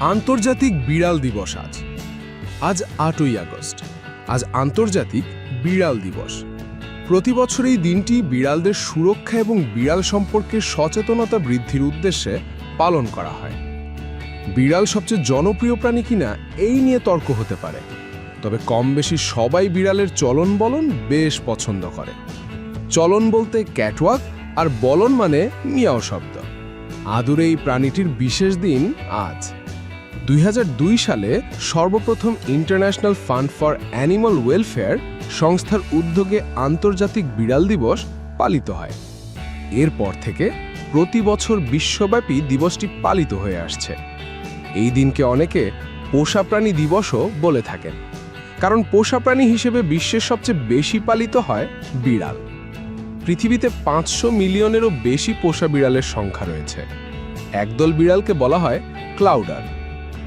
আন্তর্জাতিক বিড়াল দিবস আজ। আজ আটই আগস্ট। আজ আন্তর্জাতিক বিড়াল দিবস। প্রতি বছর এই দিনটি বিড়ালদের সুরক্ষা এবং বিড়াল সম্পর্কে সচেতনতা বৃদ্ধির উদ্দেশ্যে পালন করা হয়। বিড়াল সবচেয়ে জনপ্রিয় প্রাণী কিনা এই নিয়ে তর্ক হতে পারে। তবে কম বেশি সবাই বিড়ালের চলন বলন বেশ পছন্দ করে। চলন বলতে ক্যাটওয়াক আর বলন মানে মিয়াও শব্দ। আদুরে এই প্রাণীটির বিশেষ দিন আজ। দুই হাজার দুই সালে সর্বপ্রথম international fund for animal welfare সংস্থার উদ্যোগে আন্তর্জাতিক বিড়াল দিবস পালিত হয়। এরপর থেকে প্রতি বছর বিশ্বব্যাপী দিবসটি পালিত হয়ে আসছে। এই দিনকে অনেকে পোষা প্রাণী দিবসও বলে থাকেন। কারণ পোষা প্রাণী হিসেবে বিশ্বের সবচেয়ে বেশি পালিত হয় বিড়াল। পৃথিবীতে পাঁচশো মিলিয়নেরও বেশি পোষা বিড়ালের সংখ্যা রয়েছে। একদল বিড়ালকে বলা হয় ক্লাউডার।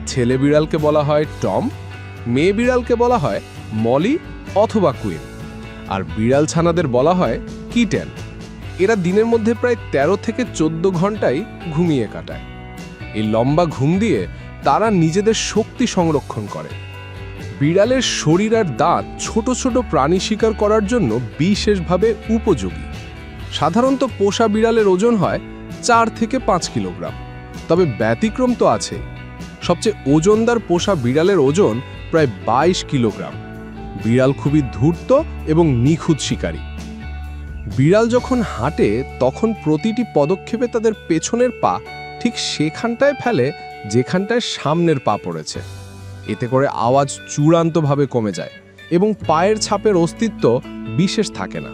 ছেলে বিড়ালকে বলা হয় টম, মেয়ে বিড়ালকে বলা হয় মলি অথবা কুইন। আর বিড়াল ছানাদের বলা হয় কিটেন। এরা দিনের মধ্যে প্রায় ১৩ থেকে চোদ্দ ঘন্টাই ঘুমিয়ে কাটায়। এই লম্বা ঘুম দিয়ে তারা নিজেদের শক্তি সংরক্ষণ করে। বিড়ালের শরীর আর দাঁত ছোট ছোট প্রাণী শিকার করার জন্য বিশেষভাবে উপযোগী। সাধারণত পোষা বিড়ালের ওজন হয় চার থেকে পাঁচ কিলোগ্রাম। তবে ব্যতিক্রম তো আছে সবচেয়ে ওজনদার পোষা বিড়ালের ওজন প্রায় বাইশ কিলোগ্রাম। বিড়াল খুবই ধূর্ত এবং নিখুঁত শিকারী। বিড়াল যখন হাঁটে, তখন প্রতিটি পদক্ষেপে তাদের পেছনের পা ঠিক সেখানটায় ফেলে, যেখানটায় সামনের পা পড়েছে। এতে করে আওয়াজ চূড়ান্তভাবে কমে যায় এবং পায়ের ছাপের অস্তিত্ব বিশেষ থাকে না।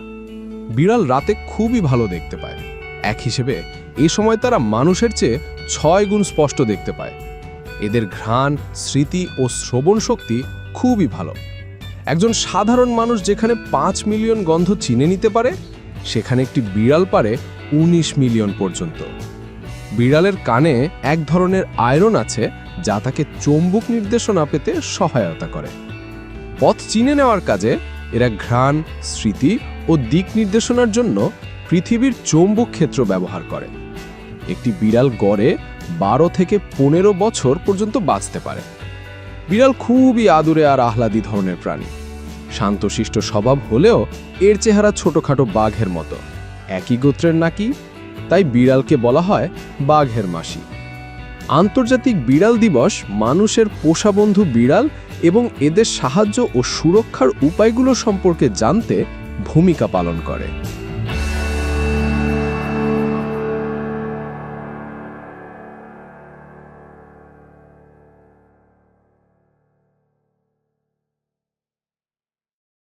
বিড়াল রাতে খুবই ভালো দেখতে পায়। এক হিসেবে, এ সময় তারা মানুষের চেয়ে ছয় গুণ স্পষ্ট দেখতে পায়। এদের ঘ্রাণ, স্মৃতি ও শ্রবণ শক্তি খুবই ভালো। একজন সাধারণ মানুষ যেখানে পাঁচ মিলিয়ন গন্ধ চিনে নিতে পারে, সেখানে একটি বিড়াল পারে ১৯ মিলিয়ন পর্যন্ত। বিড়ালের কানে এক ধরনের আয়রন আছে, যা তাকে চৌম্বক নির্দেশনা পেতে সহায়তা করে। পথ চিনে নেওয়ার কাজে এরা ঘ্রাণ, স্মৃতি ও দিক নির্দেশনার জন্য পৃথিবীর চৌম্বক ক্ষেত্র ব্যবহার করে। একটি বিড়াল গড়ে বারো থেকে পনেরো বছর পর্যন্ত বাঁচতে পারে। বিড়াল খুবই আদুরে আর আহ্লাদি ধরনের প্রাণী। শান্তশিষ্ট স্বভাব হলেও এর চেহারা ছোটখাটো বাঘের মতো। একই গোত্রের নাকি? তাই বিড়ালকে বলা হয় বাঘের মাসি। আন্তর্জাতিক বিড়াল দিবস মানুষের পোষাবন্ধু বিড়াল এবং এদের সাহায্য ও সুরক্ষার উপায়গুলো সম্পর্কে জানতে ভূমিকা পালন করে।